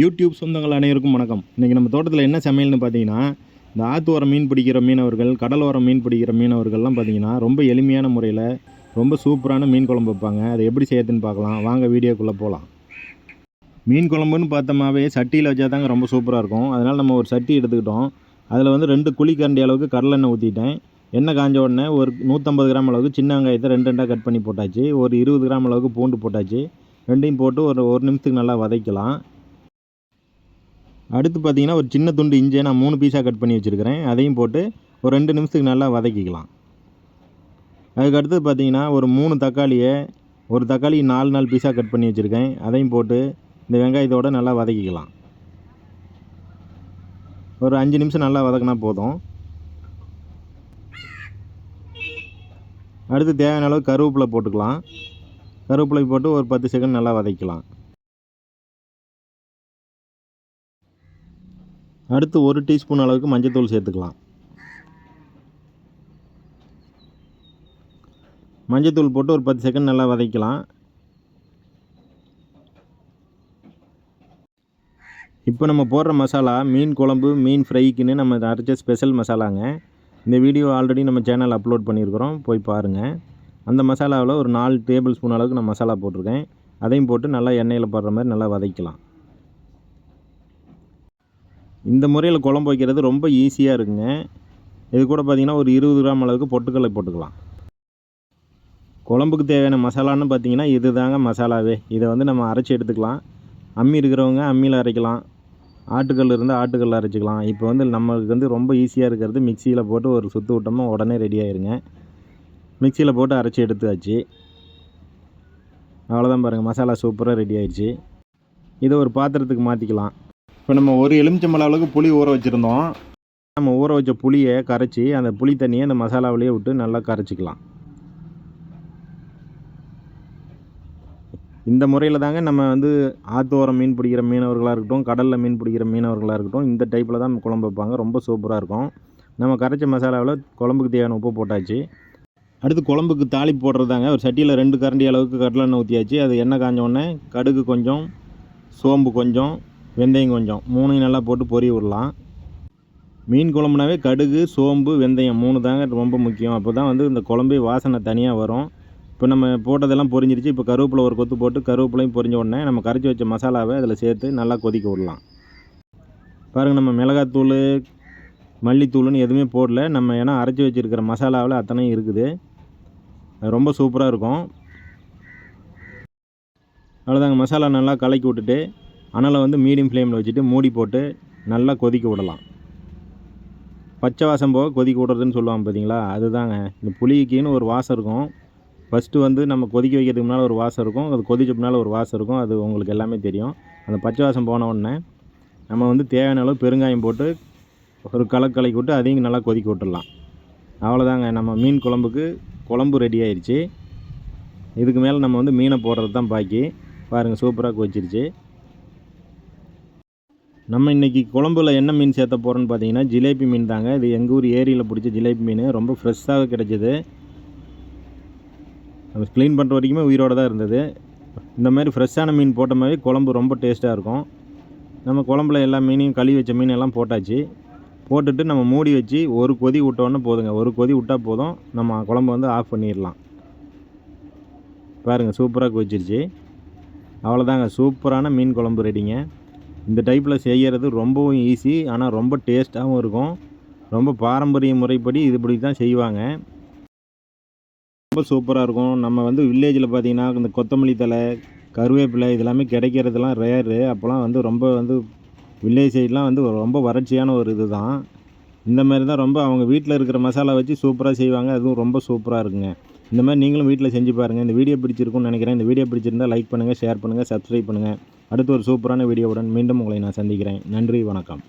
YouTube சொந்தங்கள் அனைவருக்கும் வணக்கம். இன்றைக்கி நம்ம தோட்டத்தில் என்ன சமையல்னு பார்த்தீங்கன்னா இந்த ஆத்தோரம் மீன் பிடிக்கிற மீனவர்கள் கடலோரம் மீன் பிடிக்கிற மீனவர்கள்லாம் பார்த்தீங்கன்னா ரொம்ப எளிமையான முறையில் ரொம்ப சூப்பரான மீன் குழம்பு வைப்பாங்க. அதை எப்படி செய்யறதுன்னு பார்க்கலாம். வாங்க வீடியோக்குள்ளே போகலாம் மீன் குழம்புன்னு பார்த்தோமாவே சட்டியில் வச்சா தாங்க ரொம்ப சூப்பராக இருக்கும். அதனால் நம்ம ஒரு சட்டி எடுத்துக்கிட்டோம். அதில் வந்து ரெண்டு குழிக்கரண்டி அளவுக்கு கடலெண்ணெய் ஊற்றிட்டேன் எண்ணெய் காஞ்ச உடனே ஒரு நூற்றம்பது கிராம் அளவுக்கு சின்ன வெங்காயத்தை ரெண்டு ரெண்டாக கட் பண்ணி போட்டாச்சு. ஒரு இருபது கிராம் அளவுக்கு பூண்டு போட்டாச்சு. ரெண்டையும் போட்டு ஒரு ஒரு நிமிஷத்துக்கு நல்லா வதக்கலாம். அடுத்து பார்த்தீங்கன்னா ஒரு சின்ன துண்டு இஞ்சியை நான் மூணு பீஸாக கட் பண்ணி வச்சுருக்கிறேன். அதையும் போட்டு ஒரு ரெண்டு நிமிஷத்துக்கு நல்லா வதக்கிக்கலாம். அதுக்கு அடுத்து பார்த்தீங்கன்னா ஒரு மூணு தக்காளியை ஒரு தக்காளி நாலு நாலு பீஸாக கட் பண்ணி வச்சுருக்கேன். அதையும் போட்டு இந்த வெங்காயத்தோடு நல்லா வதக்கிக்கலாம். ஒரு அஞ்சு நிமிஷம் நல்லா வதக்கினா போதும். அடுத்து தேவையான அளவு கருவேப்பிலை போட்டுக்கலாம். கருவேப்பிலை போட்டு ஒரு பத்து செகண்ட் நல்லா வதக்கலாம் அடுத்து ஒரு டீஸ்பூன் அளவுக்கு மஞ்சத்தூள் சேர்த்துக்கலாம். மஞ்சத்தூள் போட்டு ஒரு பத்து செகண்ட் நல்லா வதக்கலாம் இப்போ நம்ம போடுற மசாலா மீன் குழம்பு மீன் ஃப்ரைக்குன்னு நம்ம அரைச்ச ஸ்பெஷல் மசாலாங்க. இந்த வீடியோ ஆல்ரெடி நம்ம சேனல் அப்லோட் பண்ணியிருக்கிறோம் போய் பாருங்கள் அந்த மசாலாவில் ஒரு நாலு டேபிள் ஸ்பூன் அளவுக்கு நான் மசாலா போட்டிருக்கேன். அதையும் போட்டு நல்லா எண்ணெயில் போடுற மாதிரி நல்லா வதக்கலாம் இந்த முறையில் குழம்பு வைக்கிறது ரொம்ப ஈஸியாக இருக்குங்க. இது கூட பார்த்திங்கன்னா ஒரு இருபது கிராம் அளவுக்கு பொட்டுக்கடலை போட்டுக்கலாம். குழம்புக்கு தேவையான மசாலான்னு பார்த்தீங்கன்னா இது தாங்க மசாலாவே. இதை வந்து நம்ம அரைச்சி எடுத்துக்கலாம். அம்மி இருக்கிறவங்க அம்மியில் அரைக்கலாம். ஆட்டுக்கல் இருந்தால் ஆட்டுக்கல்ல அரைச்சிக்கலாம். இப்போ வந்து நம்மளுக்கு வந்து ரொம்ப ஈஸியாக இருக்கிறது மிக்சியில் போட்டு ஒரு சுற்று விட்டோம்னா உடனே ரெடி ஆயிருங்க. மிக்சியில் போட்டு அரைச்சி எடுத்தாச்சு. அவ்வளோதான் பாருங்கள் மசாலா சூப்பராக ரெடி ஆயிடுச்சு இதை ஒரு பாத்திரத்துக்கு மாற்றிக்கலாம் இப்போ நம்ம ஒரு எலுமிச்சம்பழம் அளவுக்கு புளி ஊற வச்சுருந்தோம். நம்ம ஊற வச்ச புளியை கரைச்சி அந்த புளி தண்ணியை அந்த மசாலாவிலேயே விட்டு நல்லா கரைச்சிக்கலாம். இந்த முறையில் தாங்க நம்ம வந்து ஆத்தோரம் மீன் பிடிக்கிற மீனவர்களாக இருக்கட்டும் கடலில் மீன் பிடிக்கிற மீனவர்களாக இருக்கட்டும் இந்த டைப்பில் தான் குழம்பு வைப்பாங்க. ரொம்ப சூப்பராக இருக்கும். நம்ம கரைச்ச மசாலாவில் குழம்புக்கு தேவையான உப்பு போட்டாச்சு. அடுத்து குழம்புக்கு தாளி போடுறதாங்க ஒரு சட்டியில் ரெண்டு கரண்டி அளவுக்கு கடலெண்ணெய் ஊற்றியாச்சு அது எண்ணெய் காஞ்ச உடனே கடுகு கொஞ்சம் சோம்பு கொஞ்சம் வெந்தயம் கொஞ்சம். மூணையும் நல்லா போட்டு பொறி விடலாம். மீன் குழம்புனாவே கடுகு சோம்பு வெந்தயம் மூணு தாங்க ரொம்ப முக்கியம். அப்போ தான் வந்து இந்த குழம்பே வாசனை தனியாக வரும். இப்போ நம்ம போட்டதெல்லாம் பொரிஞ்சிருச்சு. இப்போ கருவேப்பிலை ஒரு கொத்து போட்டு கருவேப்பிலையும் பொரிஞ்ச உடனே நம்ம கரைச்சி வச்ச மசாலாவை அதில் சேர்த்து நல்லா கொதிக்க விடலாம். பாருங்கள் நம்ம மிளகாத்தூள் மல்லித்தூள்னு எதுவுமே போடல. நம்ம ஏன்னா அரைச்சி வச்சுருக்கிற மசாலாவில் அத்தனையும் இருக்குது. ரொம்ப சூப்பராக இருக்கும். அவ்வளோதாங்க மசாலா நல்லா கலக்கி விட்டுட்டு அனலை வந்து மீடியம் ஃப்ளேமில் வச்சுட்டு மூடி போட்டு நல்லா கொதிக்க விடலாம். பச்சை வாசம் போக கொதிக்க விடுறதுன்னு சொல்லுவாங்க பார்த்தீங்களா? அதுதாங்க. இந்த புளிக்குன்னு ஒரு வாசம் இருக்கும். ஃபஸ்ட்டு வந்து நம்ம கொதிக்க வைக்கிறதுக்கு முன்னால் ஒரு வாசம் இருக்கும். அது கொதிச்ச பின்னால் ஒரு வாசம் இருக்கும். அது உங்களுக்கு எல்லாமே தெரியும். அந்த பச்சை வாசம் போன உடனே நம்ம வந்து தேவையான அளவு பெருங்காயம் போட்டு ஒரு கலக்கு கலக்கி விட்டு அதையும் நல்லா கொதிக்க விட்டுடலாம். அவ்வளோதாங்க நம்ம மீன் குழம்புக்கு குழம்பு ரெடி ஆயிடுச்சு இதுக்கு மேலே நம்ம வந்து மீனை போடுறது தான் பாக்கி. பாருங்கள் சூப்பராக கொச்சிருச்சு நம்ம இன்றைக்கி குழம்புல என்ன மீன் சேர்த்த போகிறோன்னு பார்த்தீங்கன்னா ஜிலேபி மீன் தாங்க. இது எங்கள் ஊர் ஏரியில் பிடிச்ச ஜிலேபி மீன். ரொம்ப ஃப்ரெஷ்ஷாக கிடைச்சிது. அது க்ளீன் பண்ணுற வரைக்குமே உயிரோடு தான் இருந்தது. இந்த மாதிரி ஃப்ரெஷ்ஷான மீன் போட்ட மாதிரி குழம்பு ரொம்ப டேஸ்ட்டாக இருக்கும். நம்ம குழம்புல எல்லா மீனையும் கழுவி வச்ச மீன் எல்லாம் போட்டாச்சு. போட்டுட்டு நம்ம மூடி வச்சு ஒரு கொதி விட்டோன்னே போதுங்க. ஒரு கொதி விட்டால் போதும். நம்ம குழம்பு வந்து ஆஃப் பண்ணிடலாம். பாருங்கள் சூப்பராக கொதிச்சிருச்சு. அவ்வளோதாங்க சூப்பரான மீன் குழம்பு ரெடிங்க இந்த டைப்பில் செய்கிறது ரொம்பவும் ஈஸி ஆனால் ரொம்ப டேஸ்ட்டாகவும் இருக்கும். ரொம்ப பாரம்பரிய முறைப்படி இதுபடி தான் செய்வாங்க. ரொம்ப சூப்பராக இருக்கும். நம்ம வந்து வில்லேஜில் பார்த்தீங்கன்னா இந்த கொத்தமல்லி தலை கருவேப்பிலை இதெல்லாமே கிடைக்கிறதுலாம் ரேரு அப்போலாம் வந்து ரொம்ப வந்து வில்லேஜ் சைட்லாம் வந்து ரொம்ப வறட்சியான ஒரு இது தான் இந்த மாதிரி தான் ரொம்ப அவங்க வீட்டில் இருக்கிற மசாலா வச்சு சூப்பராக செய்வாங்க. அதுவும் ரொம்ப சூப்பராக இருக்குங்க. இந்த மாதிரி நீங்களும் வீட்டில் செஞ்சு பாருங்கள் இந்த வீடியோ பிடிச்சிருக்கும்னு நினைக்கிறேன். இந்த வீடியோ பிடிச்சிருந்தால் லைக் பண்ணுங்கள் ஷேர் பண்ணுங்கள் சப்ஸ்கிரைப் பண்ணுங்கள் அடுத்து ஒரு சூப்பரான வீடியோவுடன் மீண்டும் உங்களை நான் சந்திக்கிறேன். நன்றி வணக்கம்.